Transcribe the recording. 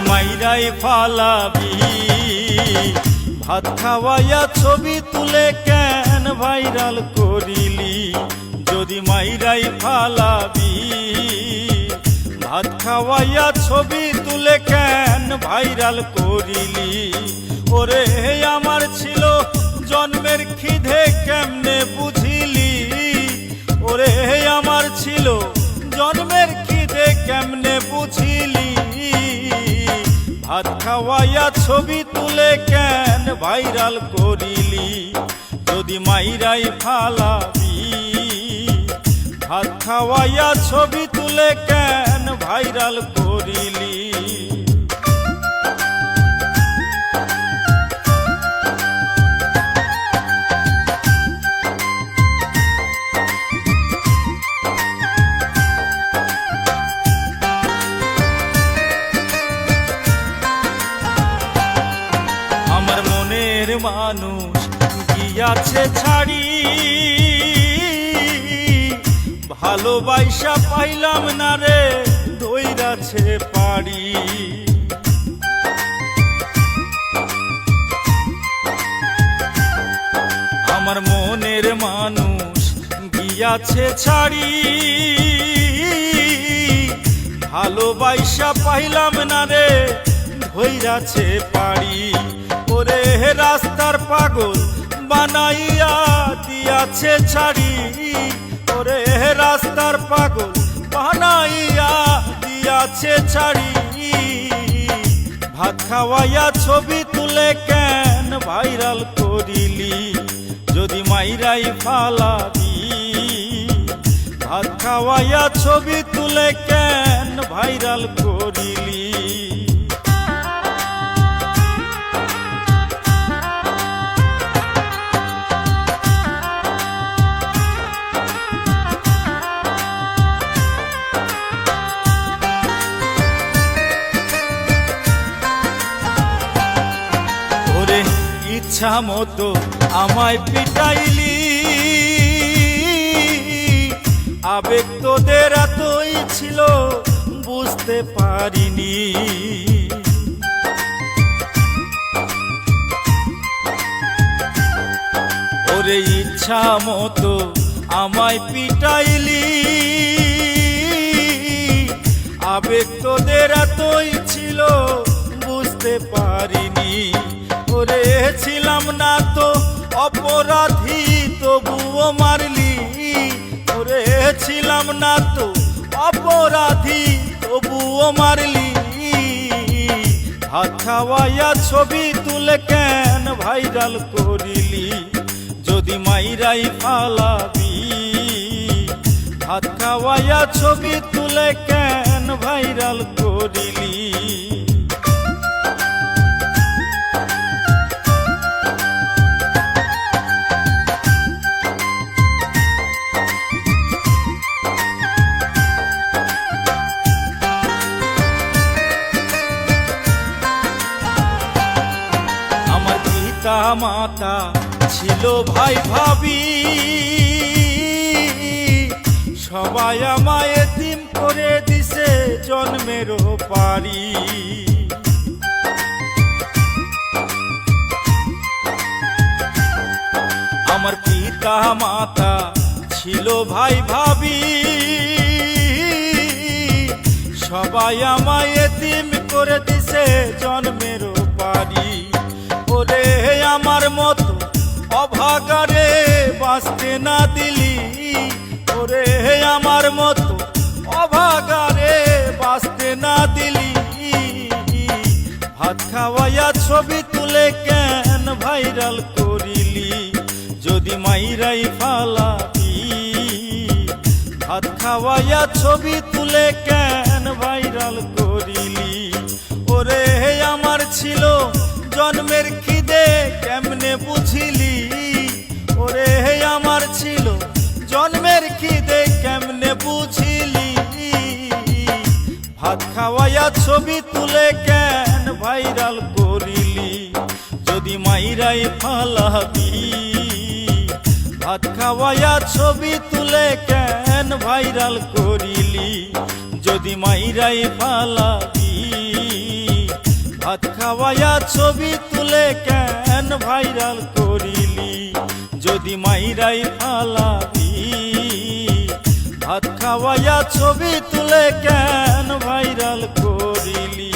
মাইরাই ফালাবি? ভাত খাওয়াইয়া ছবি তুলে কেন ভাইরাল করিলি? যদি মাইরাই ফালাবি? ভাত খাওয়াইয়া ছবি তুলে কেন ভাইরাল করিলি? ওরে আমার ছিল জন্মের খিদে কেমনে বুঝিলি? ওরে আমার ছিল জন্মের খিদে কেমনে ভাত খাওয়াইয়া ছবি তুলে কেন ভাইরাল করিলি? যদি মাইরাই ফালাবি। ভাত খাওয়াইয়া ছবি তুলে কেন ভাইরাল করিলি? মনের মানুষ গিয়াছে ছাড়ি। ভালোবাসা পাইলাম না রে, দইরাছে পাড়ি। আমার মনের মানুষ গিয়াছে ছাড়ি। ভালোবাসা পাইলাম না রে ধৈরাছে পাড়ি। ওরে রাস্তার পাগল বানাইয়া দিয়াছে ছাড়ি। ওরে রাস্তার পাগল বানাইয়া দিয়াছে ছাড়ি। ভাত খাওয়াইয়া ছবি তুলে কেন ভাইরাল করিলি? যদি মাইরাই ফালাবি ভাত খাওয়াইয়া ছবি তুলে কেন ভাইরাল করিলি? ইচ্ছা মতো আমায় পিটাইলি। আবেগ তোদের এতই ছিল, বুঝতে পারিনি। ওরে ইচ্ছা মতো আমায় পিটাইলি। আবেগ তোদের এতই ছিল, বুঝতে পারিনি। ওরে মারলি। হাত খাওয়াইয়া ছবি তুলে কেন ভাইরাল করিলি? যদি মাইরাই ফালাবি। হাত খাওয়াইয়া ছবি তুলে কেন ভাইরাল করিলি? পিতা মাতা ছিল ভাই ভাবি। সবাই আমায় এতিম করে দিছে জন্মেরও পারি আমার পিতা মাতা ছিল ভাই ভাবি। সবাই আমায় এতিম করে দিছে জন্মেরও পারি মতো অভাগারে বাঁচতে না দিলি। ওরে আমার মতো অভাগারে বাঁচতে না দিলি। ভাত খাওয়াইয়া ছবি তুলে কেন ভাইরাল করিলি? যদি মাইরাই ফালাবি ভাত খাওয়াইয়া ছবি তুলে কেন ভাইরাল করিলি? ওরে আমার ছিল জন্মের খিদে কেমনে বুঝিলি? ওরে হে আমার ছিল, জন্মের খিদে কেমনে বুঝিলি? ভাত খাওয়াইয়া ছবি তুলে কেন ভাইরাল করিলি? যদি মাইরাই ফালাবি। ভাত খাওয়াইয়া ছবি তুলে কেন ভাইরাল করিলি? যদি মাইরাই ফালাবি খাওয়াইয়া ছবি তুলে কেন ভাইরাল করিলি? যদি মাইরাই ফালাবি ভাত খাওয়াইয়া ছবি তুলে কেন ভাইরাল করিলি?